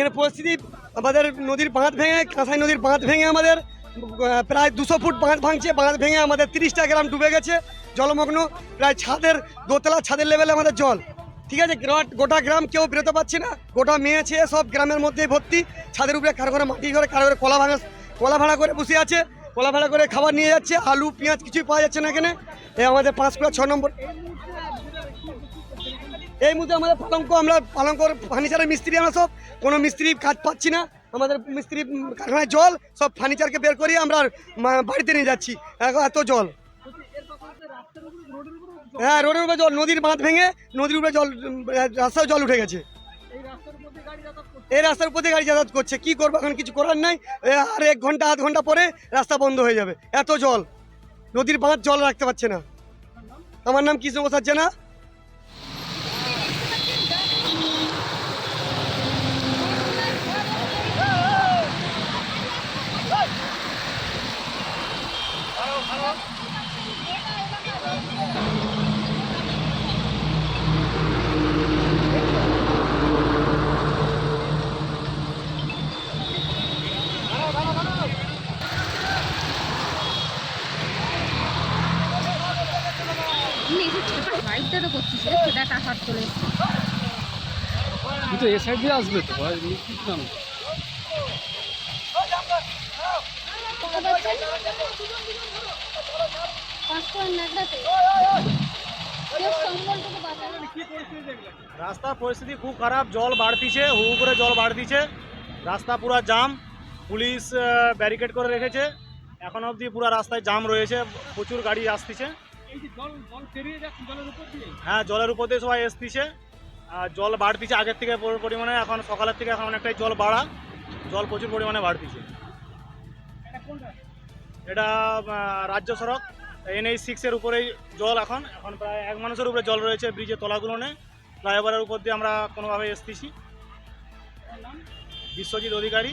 এখানে পরিস্থিতি আমাদের নদীর বাঁধ ভেঙে, কাঁসাই নদীর বাঁধ ভেঙে আমাদের প্রায় দুশো ফুট বাঁধ ভাঙছে, বাঁধ ভেঙে আমাদের তিরিশটা গ্রাম ডুবে গেছে, জলমগ্ন, প্রায় ছাদের, দোতলা ছাদের লেভেলে আমাদের জল। ঠিক আছে গোটা গ্রাম কেউ বেরোতে পারছে না, গোটা মেয়ে ছেয়ে সব গ্রামের মধ্যেই ভর্তি, ছাদের উপরে কারও ঘরে মাটি, ঘরে কারও ঘরে কলা ভাঙা, কলা ভাড়া করে বসে আছে, কলা ভাড়া করে খাবার নিয়ে যাচ্ছে, আলু, পেঁয়াজ কিছুই পাওয়া যাচ্ছে না এখানে। আমাদের পাঁচ পাঁচকুড়া ছ নম্বর এই মুহূর্তে আমাদের পালঙ্ক, আমরা পালঙ্কর ফার্নিচারের মিস্ত্রি, আমরা সব, কোনো মিস্ত্রি কাজ পাচ্ছি না। আমাদের মিস্ত্রি কারখানায় জল, সব ফার্নিচারকে বের করিয়ে আমরা বাড়িতে নিয়ে যাচ্ছি। এত জল। হ্যাঁ রোডের উপরে জল, নদীর বাঁধ ভেঙে নদীর উপরে জল রাস্তায় জল উঠে গেছে। এই রাস্তার উপর দিয়ে গাড়ি যাতায়াত করছে। কি করব এখন? কিছু করার নাই। আর এক ঘণ্টা, আধ ঘণ্টা পরে রাস্তা বন্ধ হয়ে যাবে। এত জল। নদীর বাঁধ জল রাখতে পারছে না। আমার নাম কৃষ্ণ প্রসাদ জেনা। তুমি এসে ছোট তো করছিস সেটা টাকা চলে এসছে। এ সাইড দিয়ে আসবে তো ভাই রাস্তার পরিস্থিতি খুব খারাপ জল বাড়তিছে হু হু করে জল বাড়তিছে। রাস্তা পুরো জাম পুলিশ ব্যারিকেড করে রেখেছে। এখন অবধি পুরো রাস্তায় জাম রয়েছে প্রচুর গাড়ি আসতেছে। হ্যাঁ জলের উপর দিয়ে সবাই এসতিছে। আর জল বাড়তিছে আগের থেকে পরিমাণে, এখন সকালের থেকে এখন অনেকটাই জল বাড়া। জল প্রচুর পরিমাণে বাড়তিছে। এটা রাজ্য সড়ক। এনএইচ সিক্সের উপরেই জল এখন। এখন প্রায় এক মানুষের উপরে জল রয়েছে ব্রিজের তলাগুলো নেই ফ্লাইওভারের উপর দিয়ে আমরা কোনোভাবে এসতেছি। বিশ্বজিৎ অধিকারী।